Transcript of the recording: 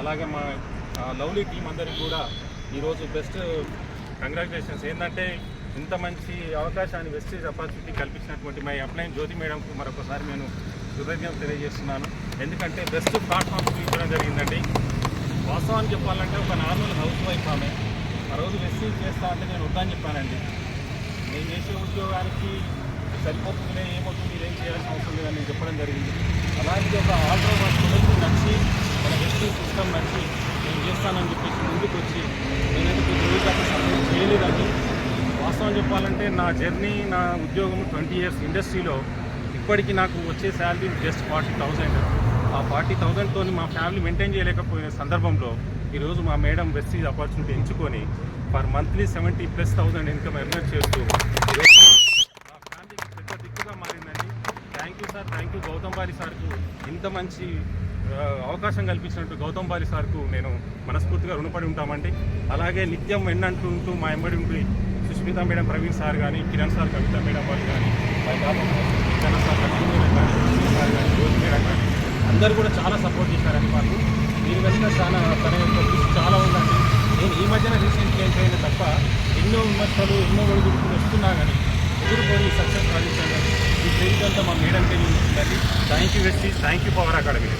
అలాగే మా lovely team అందరికి కూడా ఈరోజు బెస్ట్ కంగ్రాచులేషన్స్ ఏంటంటే ఇంత మంచి అవకాశాన్ని వెస్టేజ్ అపార్చునిటీ కల్పించినటువంటి మా అప్లైన్ జ్యోతి మేడంకు మరొకసారి నేను కృతజ్ఞత తెలియజేస్తున్నాను. ఎందుకంటే బెస్ట్ ప్లాట్ఫామ్స్ చూపించడం జరిగిందండి. వాస్తవాన్ని చెప్పాలంటే ఒక నార్మల్ హౌస్ వైఫ్ ఆమె. ఆ రోజు వెస్టేజ్ చేస్తా అంటే నేను వద్దని చెప్పానండి. నేను చేసే ఉద్యోగానికి సరిపోతుందిలే ఏమవుతుంది ఏం చేయాల్సిన అవసరం లేదని చెప్పడం జరిగింది. అలాంటి ఒక ఆల్రౌండ్ చేస్తానని చెప్పేసి ముందుకు వచ్చి నేనైతే కొద్ది రోజులు అక్కడ సపోర్ట్ చేయలేదండి వాస్తవం చెప్పాలంటే నా జర్నీ నా ఉద్యోగం ట్వంటీ ఇయర్స్ ఇండస్ట్రీలో ఇప్పటికీ నాకు వచ్చే శాలరీ జస్ట్ ఫార్టీ థౌసండ్ ఆ ఫార్టీ థౌజండ్తో మా ఫ్యామిలీ మెయింటైన్ చేయలేకపోయిన సందర్భంలో ఈరోజు మా మేడం వెస్టీజ్ ఆపర్చునిటీ ఎంచుకొని per monthly seventy plus thousand income earner చేస్తూ మా ఫ్యామిలీకి పెద్ద దిక్కుగా మారిందండి. Thank you sir thank you Gautam Bali సార్కు ఇంత మంచి అవకాశం కల్పించినట్టు గౌతమ్ బాలి సార్కు నేను మనస్ఫూర్తిగా రుణపడి ఉంటామండి. అలాగే నిత్యం వెన్నంటూ ఉంటూ మా ఎంబడి ఉండి సుష్మిత మేడం ప్రవీణ్ సార్ కానీ కిరణ్ సార్ కవిత మేడం వాళ్ళు కానీ కిరణ్ సార్ లక్ష్మీ మేడం కానీ సార్ కానీ జ్యోతి మేడం కానీ అందరూ కూడా చాలా సపోర్ట్ చేశారండి మాకు. దీని వెనుక చాలా తన యొక్క కృషి చాలా ఉందండి. నేను ఈ మధ్యన రీసెంట్గా ఏంటైనా తప్ప ఎన్నో విమర్శలు ఎన్నో ఒడిదుడుకులు వస్తున్నా కానీ ఎదుర్కొని సక్సెస్ సాధించాను ఈ క్రెడిట్ అంతా మా మేడంకే ఉంటుందండి thank you Vestige thank you Power Academy